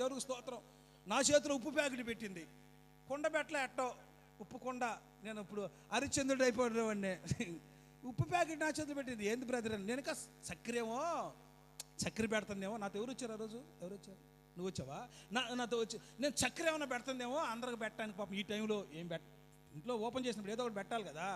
దేవుడికి స్తోత్రం. నా చేతిలో ఉప్పు ప్యాకెట్ పెట్టింది. కుండ పెట్టలే ఎట్టో ఉప్పు కుండ. నేను ఇప్పుడు హరిశ్చంద్రుడు అయిపోయినవాడిని. ఉప్పు ప్యాకెట్ నా చేతిలో పెట్టింది. ఏంది బ్రదర్ అని నేను ఇంకా చక్కెరేమో చక్కెర పెడుతుందేమో నాతో ఎవరు వచ్చారు ఆ రోజు? ఎవరు వచ్చారు? నువ్వు వచ్చావా? నా నాతో వచ్చి నేను చక్కెర ఏమైనా పెడుతుందేమో అందరికి పెట్టడానికి పాపం ఈ టైంలో ఏం పెట్ట ఇంట్లో ఓపెన్ చేసినప్పుడు ఏదో ఒకటి పెట్టాలి కదా.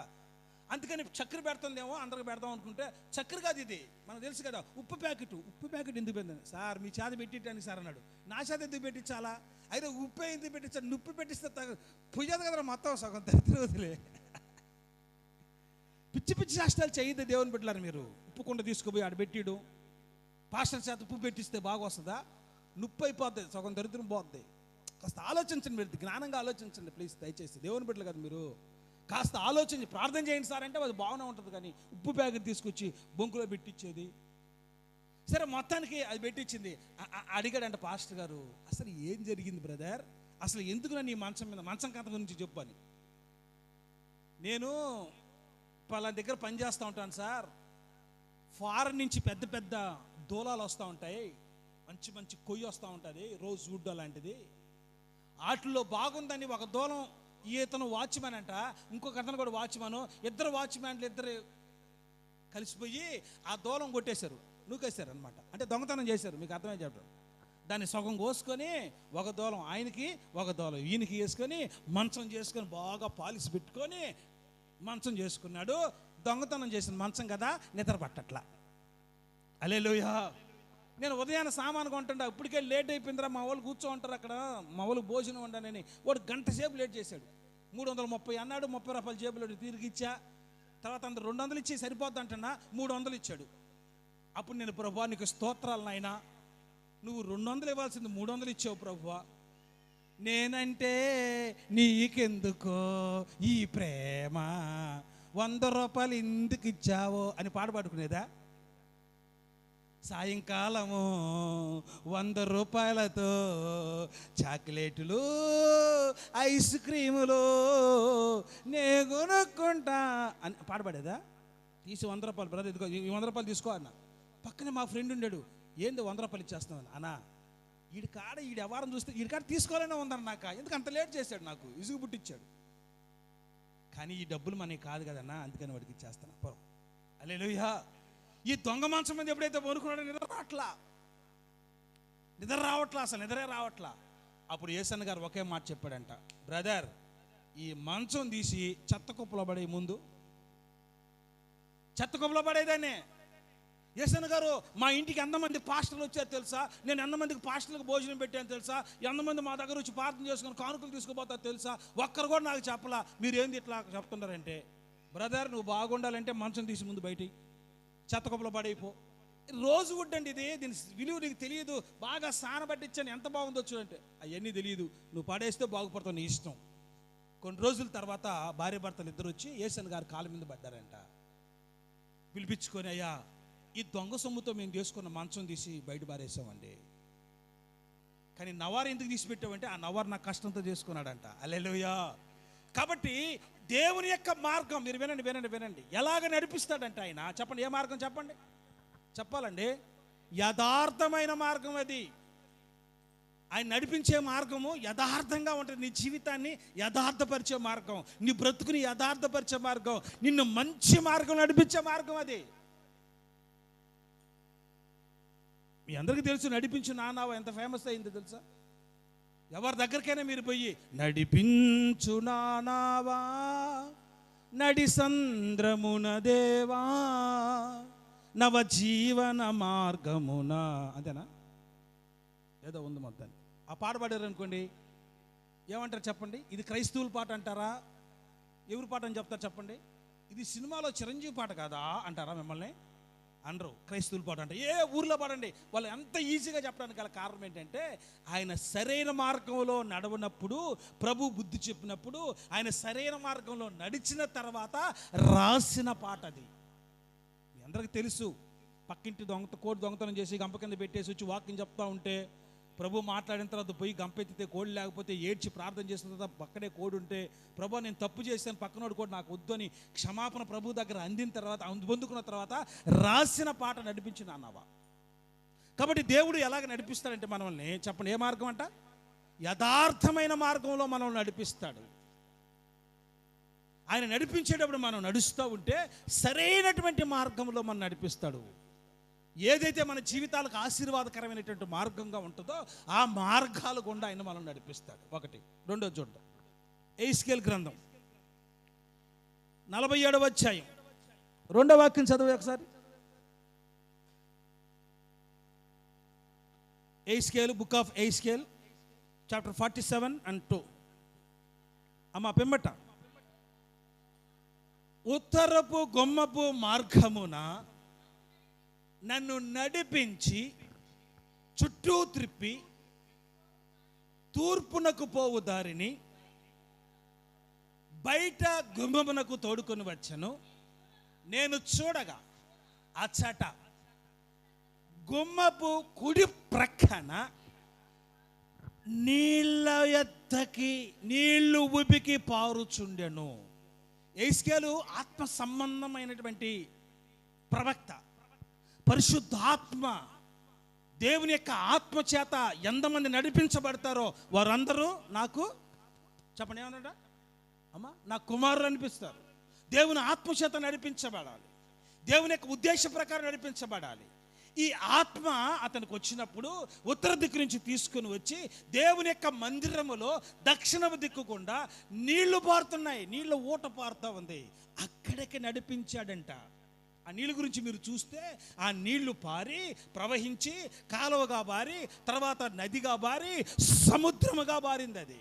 అందుకని చక్కెర పెడుతుందేమో అందరికి పెడదాం అనుకుంటే చక్కెర కాదు ఇది. మనకు తెలుసు కదా ఉప్పు ప్యాకెట్. ఉప్పు ప్యాకెట్ ఎందుకు పెట్టింది సార్ మీ చేత పెట్టింటానికి సార్ అన్నాడు. నా చేత ఎందుకు పెట్టించాలా? అయితే ఉప్పు ఎందుకు పెట్టించాలి నుప్పు పెట్టిస్తే తగ్గ పుయ్యదు కదా మొత్తం సగం తిరుగుతులే పిచ్చి పిచ్చి శాస్త్రాలు చేయదు దేవుని పెట్టలేరు మీరు. ఉప్పు కుండ తీసుకుపోయి ఆడ పెట్టిడు. పాస్టర్ చేత ఉప్పు పెట్టిస్తే బాగా వస్తుందా నుప్పు అయిపోద్ది సగం దరిద్రం పోద్ది. కాస్త ఆలోచించండి మీరు జ్ఞానంగా ఆలోచించండి ప్లీజ్. దయచేసి దేవుని బిడ్డలు కదా మీరు. కాస్త ఆలోచించి ప్రార్థన చేయండి సార్ అంటే అది బాగానే ఉంటుంది కానీ ఉప్పు ప్యాకెట్ తీసుకొచ్చి బొంకులో పెట్టించేది సరే మొత్తానికి అది పెట్టించింది అడిగాడంట పాస్టర్ గారు అసలు ఏం జరిగింది బ్రదర్? అసలు ఎందుకు నన్ను ఈ మంచం మీద మంచం కథ గురించి చెప్పు అని. నేను పలా దగ్గర పని చేస్తూ ఉంటాను సార్. ఫారెన్ నుంచి పెద్ద పెద్ద దూలాలు వస్తూ ఉంటాయి. మంచి మంచి కొయ్యి వస్తూ ఉంటుంది రోజ్ వుడ్ అలాంటిది. వాటిల్లో బాగుందని ఒక దూలం ఈ ఇతను వాచ్మ్యాన్ అంట ఇంకొక అతను కూడా వాచ్మ్యాన్ ఇద్దరు వాచ్మ్యాన్లు ఇద్దరు కలిసిపోయి ఆ దూలం కొట్టేశారు నూకేశారు అనమాట అంటే దొంగతనం చేశారు మీకు అర్థమై చెప్పడం. దాన్ని సగం కోసుకొని ఒక దూలం ఆయనకి ఒక దూలం ఈయనకి వేసుకొని మంచం చేసుకొని బాగా పాలిసి పెట్టుకొని మంచం చేసుకున్నాడు. దొంగతనం చేసిన మంచం కదా నిద్ర పట్టట్లా. అలే నేను ఉదయాన్నే సామాను కొంటుంటా ఇప్పటికే లేట్ అయిపోయిందిరా మా వాళ్ళు కూర్చో ఉంటారు అక్కడ మా వాళ్ళు భోజనం వండానని. వాడు గంట సేపు లేట్ చేశాడు. మూడు వందల ముప్పై అన్నాడు ముప్పై రూపాయలు జేబులో తిరిగి ఇచ్చా తర్వాత అందరు రెండు వందలు ఇచ్చి సరిపోద్ది అంటున్నా మూడు వందలు ఇచ్చాడు. అప్పుడు నేను ప్రభా నీకు స్తోత్రాలు నాయన. నువ్వు రెండు వందలు ఇవ్వాల్సింది మూడు వందలు ఇచ్చావు ప్రభువా నేనంటే నీకెందుకో ఈ ప్రేమ? వంద రూపాయలు ఎందుకు ఇచ్చావో అని పాట పాడుకునేదా? సాయంకాలము వంద రూపాయలతో చాక్లెట్లు ఐస్ క్రీములు నే కొనుక్కుంటా అని పాడబడేదా తీసి వంద రూపాయలు బ్రదర్ ఇదిగో ఈ వంద రూపాయలు తీసుకో అన్న. పక్కనే మా ఫ్రెండ్ ఉండాడు. ఏంది వంద రూపాయలు ఇచ్చేస్తామని అన్నా ఈడి కాడ ఈడి వ్యవహారం చూస్తే ఈడి కాడ తీసుకోవాలనే ఉందన్న నాకు. ఎందుకు అంత లేట్ చేశాడు నాకు? ఇసుగు పుట్టించాడు కానీ ఈ డబ్బులు మనకి కాదు కదన్నా అందుకని వాడికి ఇచ్చేస్తాను పొరం అలే ఈ దొంగ మంచం మీద ఎప్పుడైతే పనుకున్నాడో నిద్ర రావట్లా? నిద్ర రావట్లా అసలు? నిద్రే రావట్లా? అప్పుడు ఏసన్న గారు ఒకే మాట చెప్పాడంట. బ్రదర్ ఈ మంచం తీసి చెత్త కుప్పలో పడే ముందు. చెత్త కుప్పలో పడేదాన్ని. ఏసన్న గారు మా ఇంటికి ఎంతమంది పాస్టర్లు వచ్చారు తెలుసా? నేను ఎంతమందికి పాస్టర్లకు భోజనం పెట్టాను తెలుసా? ఎంతమంది మా దగ్గర వచ్చి ప్రార్థన చేసుకుని కానుకలు తీసుకుపోతారు తెలుసా? ఒక్కరు కూడా నాకు చెప్పలా. మీరు ఏంది ఇట్లా చెప్తున్నారంటే బ్రదర్ నువ్వు బాగుండాలంటే మంచం తీసి ముందు బయటికి. చెత్తకుప్పలు పడైపో రోజు వుడ్ అండి ఇది దీని విలువ నీకు తెలియదు బాగా సానబట్టించాను ఎంత బాగుందో చూడంటే అవన్నీ తెలియదు. నువ్వు పడేస్తే బాగుపడతావు నీ ఇష్టం. కొన్ని రోజుల తర్వాత భార్య భర్తలు ఇద్దరు వచ్చి ఏసన్ గారు కాళ్ళ మీద పడ్డారంట. పిలిపించుకొని అయ్యా ఈ దొంగ సొమ్ముతో మేము చేసుకున్న మంచం తీసి బయట పారేసామండి. కానీ నవారు ఎందుకు తీసి పెట్టామంటే ఆ నవారు నా కష్టంతో చేసుకున్నాడంట. అల్లెలుయా. కాబట్టి దేవుని యొక్క మార్గం మీరు వినండి వినండి వినండి. ఎలాగ నడిపిస్తాడంట ఆయన? చెప్పండి ఏ మార్గం చెప్పండి? చెప్పాలండి. యథార్థమైన మార్గం అది. ఆయన నడిపించే మార్గము యథార్థంగా ఉంటుంది. నీ జీవితాన్ని యథార్థపరిచే మార్గం. నీ బ్రతుకుని యథార్థపరిచే మార్గం. నిన్ను మంచి మార్గం నడిపించే మార్గం అది. మీ అందరికీ తెలుసు నడిపించు నానావా ఎంత ఫేమస్ అయింది తెలుసా? ఎవరి దగ్గరికైనా మీరు పోయి నడిపించు నానావా నడి సంద్రమున దేవా నవ జీవన మార్గమున. అంతేనా? ఏదో ఉంది మొత్తాన్ని ఆ పాట పాడారు అనుకోండి ఏమంటారు చెప్పండి? ఇది క్రైస్తవుల పాట అంటారా? ఎవరి పాట అని చెప్తారు చెప్పండి? ఇది సినిమాలో చిరంజీవి పాట కాదా అంటారా మిమ్మల్ని? అనరు. క్రైస్తవులు పాట అంటే ఏ ఊర్లో పాడండి. వాళ్ళు ఎంత ఈజీగా చెప్పడానికి గల కారణం ఏంటంటే ఆయన సరైన మార్గంలో నడవనప్పుడు ప్రభు బుద్ధి చెప్పినప్పుడు ఆయన సరైన మార్గంలో నడిచిన తర్వాత రాసిన పాట అది. మీ అందరికి తెలుసు. పక్కింటి దొంగత కోడి దొంగతనం చేసి గంప కింద పెట్టేసి వచ్చి వాకింగ్ చెప్తా ఉంటే ప్రభు మాట్లాడిన తర్వాత పోయి గంపెత్తితే కోడి లేకపోతే ఏడ్చి ప్రార్థన చేసిన తర్వాత పక్కనే కోడి ఉంటే ప్రభు నేను తప్పు చేశాను పక్కనోడు కూడా నాకు వద్దు అని క్షమాపణ ప్రభు దగ్గర అందిన తర్వాత అందు- పొందుకున్న తర్వాత రాసిన పాట నడిపించిన అన్నావా కాబట్టి దేవుడు ఎలాగ నడిపిస్తాడంటే మనల్ని చెప్పండి ఏ మార్గం అంట? యథార్థమైన మార్గంలో మనల్ని నడిపిస్తాడు. ఆయన నడిపించేటప్పుడు మనం నడుస్తూ ఉంటే సరైనటువంటి మార్గంలో మనం నడిపిస్తాడు. ఏదైతే మన జీవితాలకు ఆశీర్వాదకరమైనటువంటి మార్గంగా ఉంటుందో ఆ మార్గాల గుండా ఆయన మనం నడిపిస్తాడు. ఒకటి. రెండో చూడ ఎయిస్కేల్ గ్రంథం. నలభై ఏడవ అధ్యాయం. రెండో వాక్యం చదువు ఒకసారి. Ezekiel book of Ezekiel chapter forty seven and two. అమ్మ పిమ్మట. ఉత్తరపు గొమ్మపు మార్గమున నన్ను నడిపించి చుట్టూ త్రిప్పి తూర్పునకు పోవు దారిని బయట గుమ్మమునకు తోడుకొని వచ్చను. నేను చూడగా అచ్చట గుమ్మపు కుడి ప్రక్కన నీళ్ళ ఎద్దకి నీళ్ళు ఉబికి పారుచుండెను. ఏస్కేలు ఆత్మ సంబంధమైనటువంటి ప్రవక్త. పరిశుద్ధాత్మ దేవుని యొక్క ఆత్మ చేత ఎంతమంది నడిపించబడతారో వారందరూ నాకు చెప్పండి ఏమన్నాడా అమ్మా నా కుమారులు అనిపిస్తారు. దేవుని ఆత్మ చేత నడిపించబడాలి. దేవుని యొక్క ఉద్దేశ ప్రకారం నడిపించబడాలి. ఈ ఆత్మ అతనికి వచ్చినప్పుడు ఉత్తర దిక్కు నుంచి తీసుకుని వచ్చి దేవుని యొక్క మందిరములో దక్షిణ దిక్కుకుండా నీళ్ళు పారుతున్నాయి. నీళ్ళు ఊట పారుతూ ఉంది. అక్కడికి నడిపించాడంట. ఆ నీళ్ళ గురించి మీరు చూస్తే ఆ నీళ్ళు పారి ప్రవహించి కాలువగా బారి తర్వాత నదిగా బారి సముద్రముగా బారింది అది.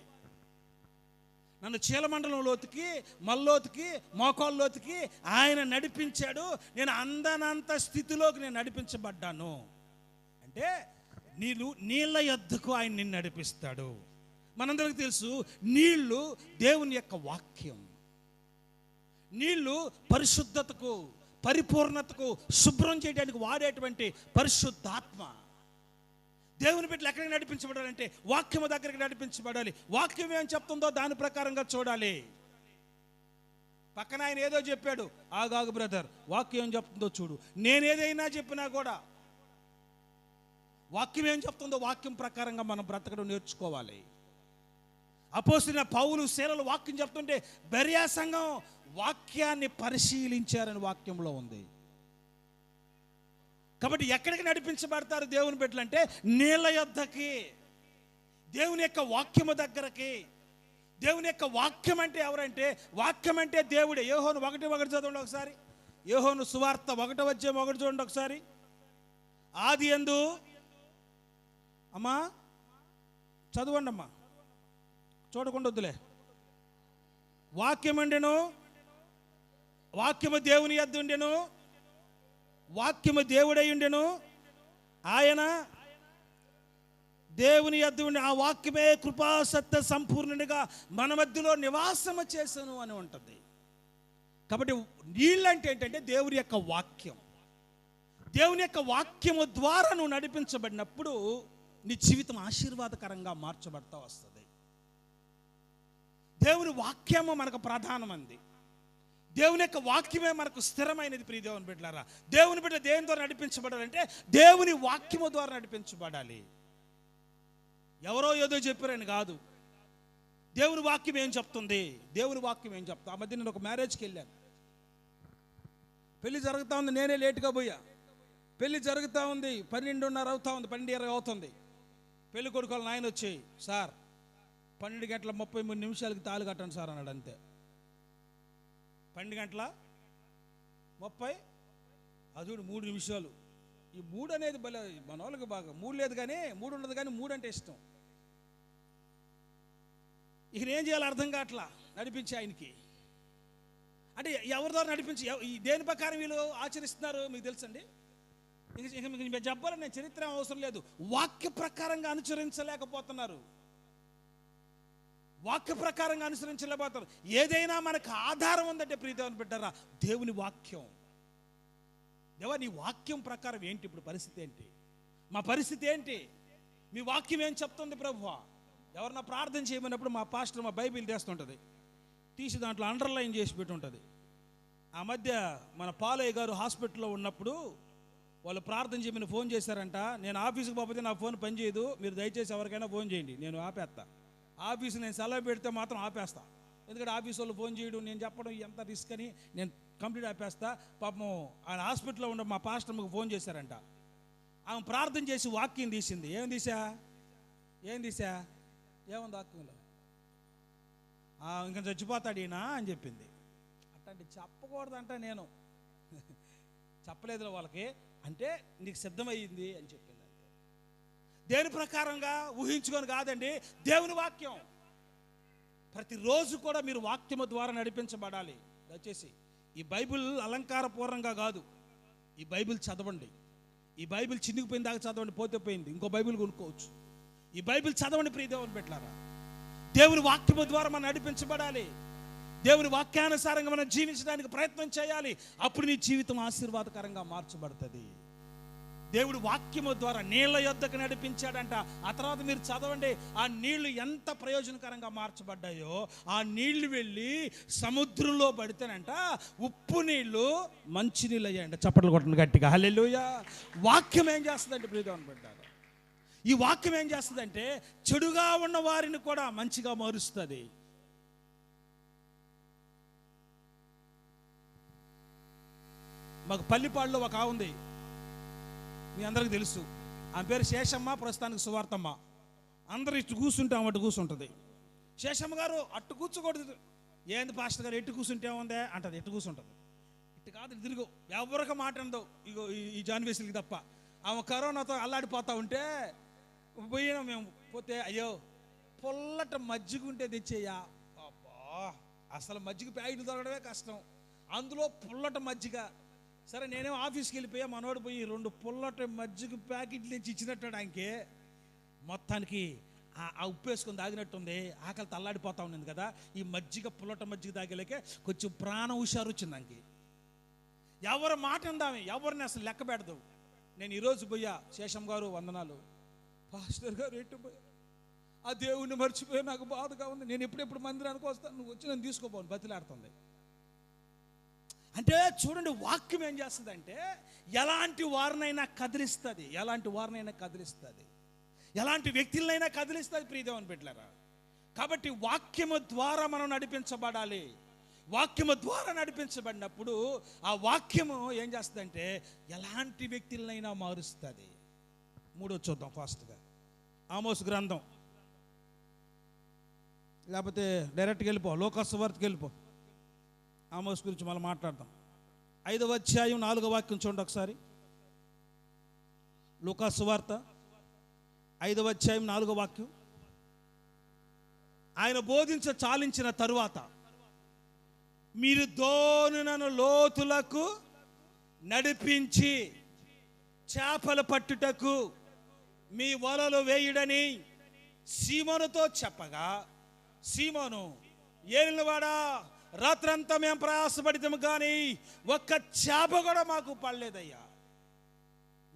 నన్ను చీలమండలంలోతికి మల్లోతికి మోకాల్లోతికి ఆయన నడిపించాడు. నేను అందనంత స్థితిలోకి నేను నడిపించబడ్డాను. అంటే నీళ్ళు నీళ్ళ యొద్దకు ఆయన నిన్ను నడిపిస్తాడు. మనందరికి తెలుసు నీళ్ళు దేవుని యొక్క వాక్యం. నీళ్ళు పరిశుద్ధతకు పరిపూర్ణతకు శుభ్రం చేయడానికి వాడేటువంటి పరిశుద్ధాత్మ. దేవుని బిడ్డలు ఎక్కడికి నడిపించబడాలంటే వాక్యము దగ్గరికి నడిపించబడాలి. వాక్యం ఏం చెప్తుందో దాని ప్రకారంగా చూడాలి. పక్కన ఆయన ఏదో చెప్పాడు ఆగాగు బ్రదర్ వాక్యం ఏం చెప్తుందో చూడు. నేను ఏదైనా చెప్పినా కూడా వాక్యం ఏం చెప్తుందో వాక్యం ప్రకారంగా మనం బ్రతకడం నేర్చుకోవాలి. అపోసిన పౌలు శీలలు వాక్యం చెప్తుంటే బెరియా సంఘం వాక్యాన్ని పరిశీలించారని వాక్యంలో ఉంది. కాబట్టి ఎక్కడికి నడిపించబడతారు దేవుని బిడ్డలు అంటే నీళ్ళ యొద్దకి దేవుని యొక్క వాక్యము దగ్గరకి. దేవుని యొక్క వాక్యం అంటే ఎవరంటే వాక్యం అంటే దేవుడే. ఏహోను ఒకటి ఒకటి చదవండి ఒకసారి. ఏహోను సువార్త ఒకటి వచ్చే ఒకటి చూడండి ఒకసారి. ఆది ఎందు అమ్మా చదవండి అమ్మా చూడకుండా వద్దులే వాక్యమండెను వాక్యము దేవుని ఎద్దుండెను వాక్యము దేవుడై ఉండెను. ఆయన దేవుని ఎద్దు ఉండి ఆ వాక్యమే కృపా సత్య సంపూర్ణునిగా మన మధ్యలో నివాసము చేశాను అని ఉంటుంది. కాబట్టి నీళ్ళంటే ఏంటంటే దేవుని యొక్క వాక్యం. దేవుని యొక్క వాక్యము ద్వారా నువ్వు నడిపించబడినప్పుడు నీ జీవితం ఆశీర్వాదకరంగా మార్చబడతా వస్తుంది. దేవుని వాక్యము మనకు ప్రధానమంది. దేవుని యొక్క వాక్యమే మనకు స్థిరమైనది ప్రియ దేవుని బిడ్డలారా. దేవుని బిడ్డ దేని ద్వారా నడిపించబడాలంటే దేవుని వాక్యము ద్వారా నడిపించబడాలి. ఎవరో ఏదో చెప్పారని కాదు. దేవుని వాక్యం ఏం చెప్తుంది? దేవుని వాక్యం ఏం చెప్తా? ఆ మధ్య నేను ఒక మ్యారేజ్కి వెళ్ళాను. పెళ్ళి జరుగుతూ ఉంది నేనే లేట్గా పోయా. పెళ్ళి జరుగుతూ ఉంది పన్నెండున్నర అవుతా ఉంది పన్నెండు ఇరవై అవుతుంది. పెళ్ళి కొడుకు నాయన వచ్చి సార్ పన్నెండు గంటల ముప్పై మూడు నిమిషాలకి తాళి కట్టండి సార్ అన్నాడు అంతే. పన్నెండు గంటల ముప్పై? అదుడు మూడు నిమిషాలు. ఈ మూడు అనేది భలే మన వాళ్ళకి బాగా మూడు లేదు కానీ మూడు ఉండదు కానీ మూడు అంటే ఇష్టం. ఇక ఏం చేయాలో అర్థం కావట్లా నడిపించి ఆయనకి. అంటే ఎవరి ద్వారా నడిపించి దేని ప్రకారం వీళ్ళు ఆచరిస్తున్నారు మీకు తెలుసండి? ఇక మీకు మీరు చెప్పాలని నేను చరిత్ర అవసరం లేదు. వాక్య ప్రకారంగా అనుసరించలేకపోతున్నారు వాక్య ప్రకారంగా అనుసరించలేకపోతారు ఏదైనా మనకు ఆధారం ఉందంటే ప్రీతమని పెట్టారా దేవుని వాక్యం. దేవా నీ వాక్యం ప్రకారం ఏంటి ఇప్పుడు పరిస్థితి ఏంటి? మా పరిస్థితి ఏంటి? మీ వాక్యం ఏం చెప్తుంది ప్రభు ఎవరన్నా ప్రార్థన చేయమన్నప్పుడు మా పాస్టర్ మా బైబిల్ తెస్తుంటుంది. తీసి దాంట్లో అండర్లైన్ చేసి పెట్టి ఉంటుంది ఆ మధ్య మన పాలయ్య గారు హాస్పిటల్లో ఉన్నప్పుడు వాళ్ళు ప్రార్థన చేయమని ఫోన్ చేశారంట. నేను ఆఫీస్కి పోతే నా ఫోన్ పనిచేయదు. మీరు దయచేసి ఎవరికైనా ఫోన్ చేయండి. నేను ఆపేస్తాను ఆఫీస్ నేను సెలవు పెడితే మాత్రం ఆపేస్తా. ఎందుకంటే ఆఫీస్ వాళ్ళు ఫోన్ చేయడం నేను చెప్పడం ఎంత రిస్క్ అని నేను కంప్లీట్ ఆపేస్తా. పాపం ఆయన హాస్పిటల్లో ఉన్న మా పాస్టర్కి ఫోన్ చేశారంట. ఆమె ప్రార్థన చేసి వాక్యం తీసింది. ఏం తీసా ఏం తీసా ఏముంది వాక్యంలో? ఇంకా చచ్చిపోతాడు ఈయన అని చెప్పింది. అట్లాంటి చెప్పకూడదంట నేను. చెప్పలేదు వాళ్ళకి. అంటే నీకు సిద్ధమయ్యింది అని చెప్పి దేని ప్రకారంగా ఊహించుకొని కాదండి దేవుని వాక్యం. ప్రతిరోజు కూడా మీరు వాక్యము ద్వారా నడిపించబడాలి. దయచేసి ఈ బైబిల్ అలంకారపూర్ణంగా కాదు. ఈ బైబిల్ చదవండి. ఈ బైబిల్ చినిగిపోయిన దాకా చదవండి పోతే పోయింది. ఇంకో బైబిల్ కొనుక్కోవచ్చు. ఈ బైబిల్ చదవండి ప్రియ దేవుని పెట్టారా దేవుని వాక్యము ద్వారా మనం నడిపించబడాలి. దేవుని వాక్యానుసారంగా మనం జీవించడానికి ప్రయత్నం చేయాలి. అప్పుడు నీ జీవితం ఆశీర్వాదకరంగా మార్చబడుతుంది. దేవుడు వాక్యము ద్వారా నీళ్ళ యొద్దకు నడిపించాడంట. ఆ తర్వాత మీరు చదవండి ఆ నీళ్ళు ఎంత ప్రయోజనకరంగా మార్చబడ్డాయో ఆ నీళ్ళు వెళ్ళి సముద్రంలో పడితేనంట ఉప్పు నీళ్ళు మంచి నీళ్ళు అయ్యాయంట చప్పట్లు కొట్టండి గట్టిగా. హలెలుయా వాక్యం ఏం చేస్తుందంటే ప్రియదేవన్ పెట్టారు ఈ వాక్యం ఏం చేస్తుందంటే చెడుగా ఉన్న వారిని కూడా మంచిగా మారుస్తుంది. మాకు పల్లిపాడులో ఒక ఉంది. మీ అందరికి తెలుసు. ఆమె పేరు శేషమ్మ ప్రస్తుతానికి సువార్తమ్మ. అందరు ఇటు కూర్చుంటాం అటు కూర్చుంటుంది. శేషమ్మ గారు అట్టు కూర్చోకూడదు. ఏంది పాస్టర్ గారు ఎట్టు కూర్చుంటే ఉందే అంటది ఎట్టు కూర్చుంటుంది? ఇటు కాదు తిరుగు. ఎవరికి మాట ఉండదు ఇగో ఈ- జాన్వేసులకి తప్ప. ఆమె కరోనాతో అల్లాడిపోతా ఉంటే పోయినా మేము పోతే అయ్యో పొల్లట మజ్జిగ ఉంటే తెచ్చేయ్యా అబ్బా అసలు మజ్జిగ ప్యాకెట్లు దొరకడమే కష్టం. అందులో పుల్లట మజ్జిగ సరే నేనేం ఆఫీస్కి వెళ్ళిపోయా మనోడు పోయి రెండు పుల్లట మజ్జిగ ప్యాకెట్లు ఇచ్చి ఇచ్చినట్టు ఆయనకి. మొత్తానికి ఆ- ఉప్పు వేసుకొని తాగినట్టుంది ఆకలి తల్లాడిపోతా ఉన్నది కదా. ఈ మజ్జిగ పుల్లట మజ్జిగ తాగలేకే కొంచెం ప్రాణం హుషారు వచ్చింది దానికి ఎవరు మాట ఉందామే ఎవరిని అసలు లెక్క పెడదు. నేను ఈరోజు పోయా శేషం గారు వందనాలు. పాస్టర్ గారు ఎట్టు పోయా? ఆ దేవుణ్ణి మర్చిపోయి నాకు బాధగా ఉంది. నేను ఎప్పుడెప్పుడు మందిరానికి వస్తాను నువ్వు వచ్చి నేను తీసుకోపోను బతిలాడుతుంది. అంటే చూడండి వాక్యం ఏం చేస్తుందంటే ఎలాంటి వారినైనా కదిలిస్తుంది. ఎలాంటి వారినైనా కదిలిస్తుంది. ఎలాంటి వ్యక్తులనైనా కదిలిస్తుంది ప్రియదేవని పెట్టారా కాబట్టి వాక్యము ద్వారా మనం నడిపించబడాలి. వాక్యము ద్వారా నడిపించబడినప్పుడు ఆ వాక్యము ఏం చేస్తుందంటే ఎలాంటి వ్యక్తులనైనా మారుస్తుంది. మూడో చూద్దాం ఫాస్ట్గా ఆమోస్ గ్రంథం. లేకపోతే డైరెక్ట్గా వెళ్ళిపో లోకస్వార్తకి వెళ్ళిపో. ఆమోస్ గురించి మళ్ళీ మాట్లాడదాం ఐదవ అధ్యాయం నాలుగో వాక్యం చూడండి ఒకసారి. లూకాసు వార్త ఐదవ అధ్యాయం నాలుగో వాక్యం. ఆయన బోధించ చాలించిన తరువాత మీరు దోనునను లోతులకు నడిపించి చేపలు పట్టుటకు మీ వలలు వేయుడని సీమోనుతో చెప్పగా సీమోను ఏలినవాడా రాత్రంతా మేము ప్రయాసపడితాము కానీ ఒక్క చేప కూడా మాకు పడలేదయ్యా.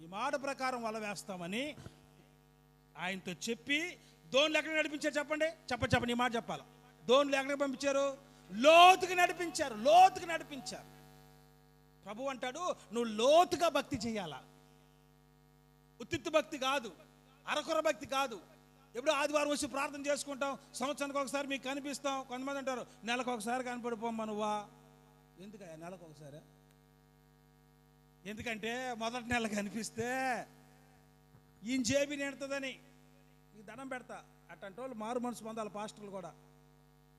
ఈ మాట ప్రకారం వల వేస్తామని ఆయనతో చెప్పి దోన్లు ఎక్కడ నడిపించారు చెప్పండి. చెప్ప చెప్పండి ఈ మాట చెప్పాలి. దోన్లు ఎక్కడికి పంపించారు. లోతుకి నడిపించారు. లోతుకి నడిపించారు. ప్రభు అంటాడు నువ్వు లోతుగా భక్తి చేయాలా? ఉత్తిత్తు భక్తి కాదు. అరకొర భక్తి కాదు. ఎప్పుడో ఆదివారం వచ్చి ప్రార్థన చేసుకుంటాం. సంవత్సరానికి ఒకసారి మీకు కనిపిస్తాం. కొంతమంది అంటారు నెలకు ఒకసారి కనపడిపోమ్మా నువ్వా? ఎందుకయ్యా నెలకు ఒకసారి? ఎందుకంటే మొదటి నెల కనిపిస్తే ఈయన జేబి నిండుతుందని ఈ దండం పెడతా. అట్టంటి వాళ్ళు మారు మనసు పొందాలి పాస్టర్లు కూడా.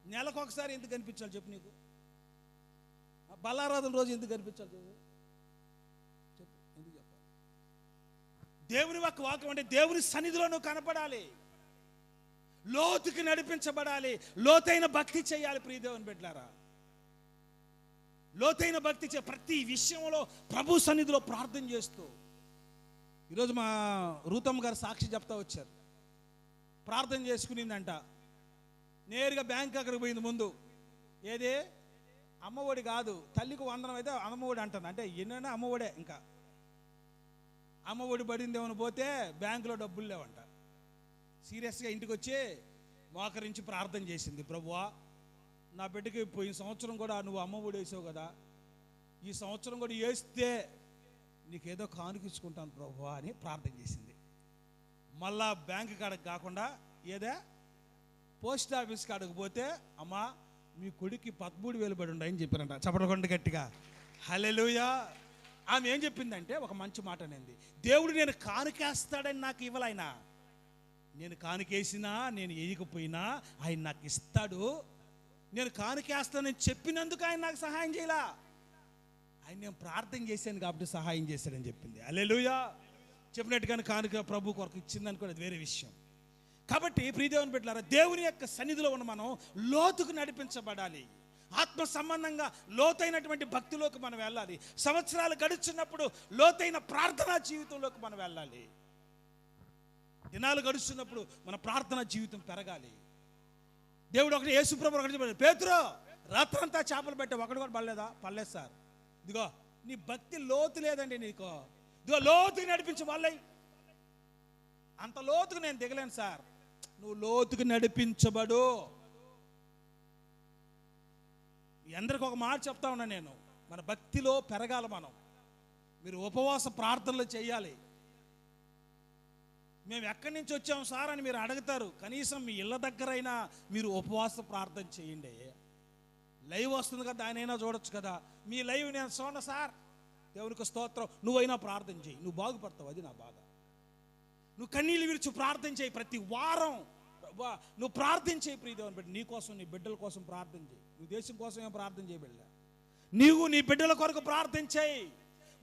నెలకు ఒకసారి ఎందుకు కనిపించాలి చెప్పు నీకు? ఆ బల్లారాధన రోజు ఎందుకు కనిపించాలి చెప్పు? చెప్పు ఎందుకు చెప్పాలి? దేవుని యొక్క వాక్యం అంటే దేవుని సన్నిధిలో నువ్వు కనపడాలి. లోతుకి నడిపించబడాలి. లోతైన భక్తి చేయాలి ప్రియదేవుని బిడ్డారా లోతైన భక్తి చే ప్రతి విషయంలో ప్రభు సన్నిధిలో ప్రార్థన చేస్తూ. ఈరోజు మా రూతమ్మ గారు సాక్షి చెప్తా వచ్చారు. ప్రార్థన చేసుకునిందంట. నేరుగా బ్యాంక్ అక్కడికి పోయింది ముందు. ఏది? అమ్మఒడి కాదు. తల్లికి వందనం అయితే అమ్మఒడి అంటుంది. అంటే ఎన్నైనా అమ్మఒడే ఇంకా. అమ్మఒడి పడింది ఏమని పోతే బ్యాంకులో డబ్బులు లేవంట. సీరియస్గా ఇంటికి వచ్చి మోకరించి ప్రార్థన చేసింది ప్రభువా నా బిడ్డకి పోయిన సంవత్సరం కూడా నువ్వు అమ్మ ఒడి వేసావు కదా. ఈ సంవత్సరం కూడా వేస్తే నీకేదో కానుకించుకుంటాను ప్రభువా అని ప్రార్థన చేసింది. మళ్ళా బ్యాంక్ కాడకు కాకుండా ఏదే? పోస్ట్ ఆఫీస్ కాడకు పోతే అమ్మా మీ కొడుక్కి పదమూడు వేలు పడి ఉండని చెప్పారంట. చపడకొండ గట్టిగా. హలెలుయా ఆమె ఏం చెప్పిందంటే ఒక మంచి మాట అనేది. దేవుడు నేను కానుకేస్తాడని నాకు ఇవ్వలైనా నేను కానుకేసినా నేను వేయకపోయినా ఆయన నాకు ఇస్తాడు. నేను కానుకేస్తానని చెప్పినందుకు ఆయన నాకు సహాయం చేయలా. ఆయన నేను ప్రార్థన చేశాను కాబట్టి సహాయం చేశాడని చెప్పింది. అల్లెలుయా చెప్పినట్టుగానే కానుక ప్రభు కొరకు ఇచ్చిందని కూడా అది వేరే విషయం. కాబట్టి ప్రియదేవుని పెట్టారా దేవుని యొక్క సన్నిధిలో ఉన్న మనం లోతుకు నడిపించబడాలి. ఆత్మ సంబంధంగా లోతైనటువంటి భక్తిలోకి మనం వెళ్ళాలి. సంవత్సరాలు గడుచున్నప్పుడు లోతైన ప్రార్థనా జీవితంలోకి మనం వెళ్ళాలి. దినాలు గడుస్తున్నప్పుడు మన ప్రార్థన జీవితం పెరగాలి. దేవుడు ఒకటి యేసుప్రభు ఒకటి చెప్పాడు పేతురో రాత్రంతా చేపలు పెట్టే ఒకటి కూడా పడలేదా? పడలేదు సార్. ఇదిగో నీ భక్తి లోతు లేదండి నీకు. ఇదిగో లోతుకి నడిపించు వాళ్ళై అంత లోతుకు నేను దిగలేను సార్. నువ్వు లోతుకు నడిపించబడు. మీ అందరికి ఒక మాట చెప్తా ఉన్నా నేను. మన భక్తిలో పెరగాలి మనం. మీరు ఉపవాస ప్రార్థనలు చేయాలి. మేము ఎక్కడి నుంచి వచ్చాం సార్ అని మీరు అడుగుతారు. కనీసం మీ ఇళ్ళ దగ్గరైనా మీరు ఉపవాస ప్రార్థన చేయండి. లైవ్ వస్తుంది కదా దానైనా చూడొచ్చు కదా. మీ లైవ్ నేను చూడ సార్. దేవునికి స్తోత్రం. నువ్వైనా ప్రార్థన చేయి. నువ్వు బాగుపడతావు అది నా బాధ. నువ్వు కన్నీళ్ళు విరిచి ప్రార్థన చేయి ప్రతి వారం. నువ్వు ప్రార్థన చేయి ప్రియదేవని బిడ్డ. నీ కోసం నీ బిడ్డల కోసం ప్రార్థన చేయి. నువ్వు దేశం కోసం ఏం ప్రార్థన చేయి నీవు నీ బిడ్డల కొరకు ప్రార్థన చేయి.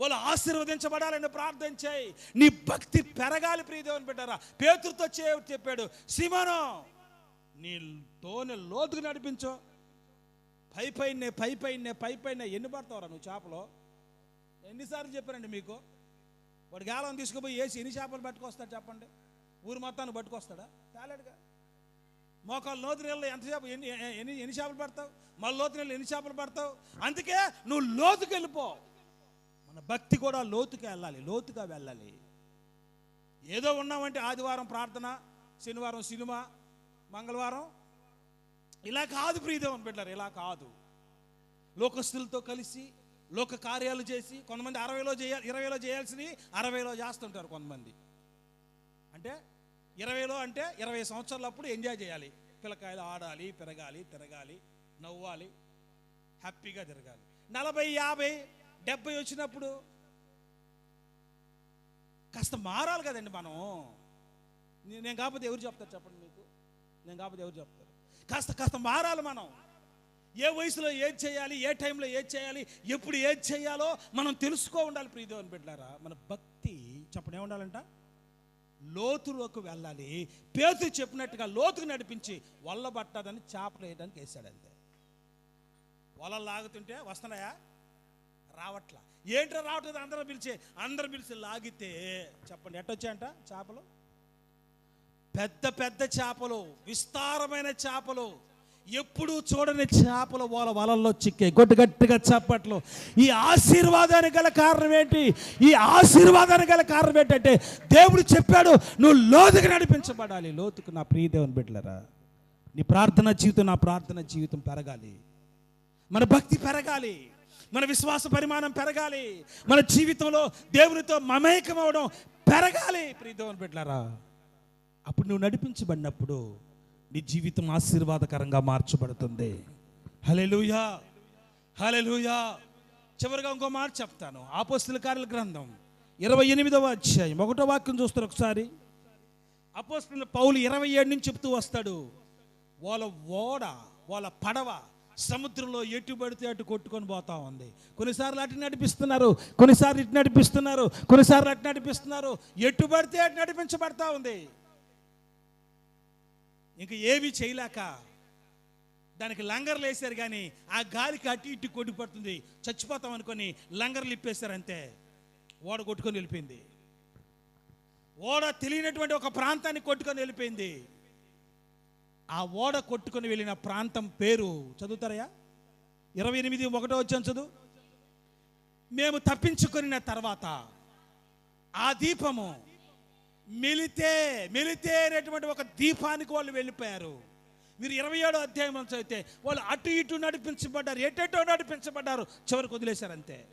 వాళ్ళు ఆశీర్వదించబడాలని ప్రార్థన చేయి. నీ భక్తి పెరగాలి ప్రియదేవని బిడ్డారా. పేతురుతో చే చెప్పాడు సిమను నీతోనే లోతుకు నడిపించు. పై పైనే పై పైనే పై పైన ఎన్ని పడతావురా నువ్వు చేపలో? ఎన్నిసార్లు చెప్పానండి మీకు? వాడు గాలం తీసుకుపోయి వేసి ఎన్ని చేపలు పట్టుకొస్తాడు చెప్పండి? ఊరు మొత్తాన్ని పట్టుకొస్తాడా? తేలేడుగా మోకాలు లోతు నీళ్ళు ఎంత చేప ఎన్ని ఎన్ని ఎన్ని చేపలు పడతావు? మళ్ళీ లోతు నీళ్ళు ఎన్ని చేపలు పడతావు? అందుకే నువ్వు లోతుకి మన భక్తి కూడా లోతుకి వెళ్ళాలి లోతుగా వెళ్ళాలి. ఏదో ఉన్నామంటే ఆదివారం ప్రార్థన శనివారం సినిమా మంగళవారం. ఇలా కాదు ప్రియదేవన్ బిడ్డారు ఇలా కాదు. లోకస్తులతో కలిసి లోక కార్యాలు చేసి కొంతమంది అరవైలో చేయాలి ఇరవైలో చేయాల్సినవి అరవైలో చేస్తుంటారు కొంతమంది. అంటే ఇరవైలో అంటే ఇరవై సంవత్సరాలప్పుడు ఎంజాయ్ చేయాలి. పిల్లకాయలు ఆడాలి పెరగాలి తిరగాలి నవ్వాలి హ్యాపీగా తిరగాలి. నలభై యాభై డెబ్బై వచ్చినప్పుడు కాస్త మారాలి కదండి మనం. నేను కాకపోతే ఎవరు చెప్తారు చెప్పండి మీకు? నేను కాకపోతే ఎవరు చెప్తారు? కాస్త కాస్త మారాలి మనం. ఏ వయసులో ఏది చేయాలి ఏ టైంలో ఏది చేయాలి ఎప్పుడు ఏది చేయాలో మనం తెలుసుకో ఉండాలి. ప్రియదేవని బిడ్డారా మన భక్తి చెప్పడం ఏముండాలంట? లోతులోకి వెళ్ళాలి. పేరు చెప్పినట్టుగా లోతుకు నడిపించి వల్ల పట్టదని చేపలు వేయడానికి వేసాడు అంతే వలలు లాగుతుంటే వస్తున్నాయా? రావట్లా. ఏంటో రావట్లేదు? అందరూ పిలిచి అందరూ పిలిచి లాగితే చెప్పండి. ఎట్టొచ్చాయంట చేపలు? పెద్ద పెద్ద చేపలు విస్తారమైన చేపలు. ఎప్పుడూ చూడని చేపలు వాళ్ళ వలల్లో చిక్కే. గొడ్డు గట్టిగా చప్పట్లు. ఈ ఆశీర్వాదానికి గల కారణం ఏంటి? ఈ ఆశీర్వాదానికి గల కారణం ఏంటంటే దేవుడు చెప్పాడు నువ్వు లోతుకు నడిపించబడాలి. లోతుకు నా ప్రియ దేవుని బిడ్డలరా నీ ప్రార్థన జీవితం నా ప్రార్థన జీవితం పెరగాలి. మన భక్తి పెరగాలి. మన విశ్వాస పరిమాణం పెరగాలి. మన జీవితంలో దేవునితో మమేకం అవడం పెరగాలి. ప్రియదేవన్ పెట్టారా అప్పుడు నువ్వు నడిపించబడినప్పుడు నీ జీవితం ఆశీర్వాదకరంగా మార్చబడుతుంది. హలెలుయా హలెలుయా చివరిగా ఇంకో మాట చెప్తాను. ఆపోస్తుల కార్యల గ్రంథం ఇరవై ఎనిమిదవ అధ్యాయం. ఒకటో వాక్యం చూస్తారు ఒకసారి. అపోస్తుల పౌలు ఇరవై ఏడు నుంచి చెప్తూ వస్తాడు. వాళ్ళ ఓడ వాళ్ళ పడవ సముద్రంలో ఎటు పడితే అటు కొట్టుకొని పోతా ఉంది. కొన్నిసార్లు అటు నడిపిస్తున్నారు కొన్నిసార్లు ఇటు నడిపిస్తున్నారు కొన్నిసార్లు అటు నడిపిస్తున్నారు ఎటు పడితే అటు నడిపించబడతా ఉంది. ఇంకా ఏవి చేయలేక దానికి లంగర్లు వేశారు కానీ ఆ గాలికి అటు ఇటు కొట్టి పడుతుంది. చచ్చిపోతాం అనుకొని లంగర్లు ఇప్పేశారు అంతే ఓడ కొట్టుకొని వెళ్ళిపోయింది. ఓడ తెలియనటువంటి ఒక ప్రాంతాన్ని కొట్టుకొని వెళ్ళిపోయింది. ఆ ఓడ కొట్టుకుని వెళ్ళిన ప్రాంతం పేరు చదువుతారయ్యా? ఇరవై ఎనిమిది ఒకటో వచ్చాను చదువు. మేము తప్పించుకున్న తర్వాత ఆ దీపము మెలితే మెలితే అనేటువంటి ఒక దీపానికి వాళ్ళు వెళ్ళిపోయారు. మీరు ఇరవై ఏడో అధ్యాయం చదివితే వాళ్ళు అటు ఇటు నడిపించబడ్డారు ఎటెటో నడిపించబడ్డారు చివరికి వదిలేశారు అంతే.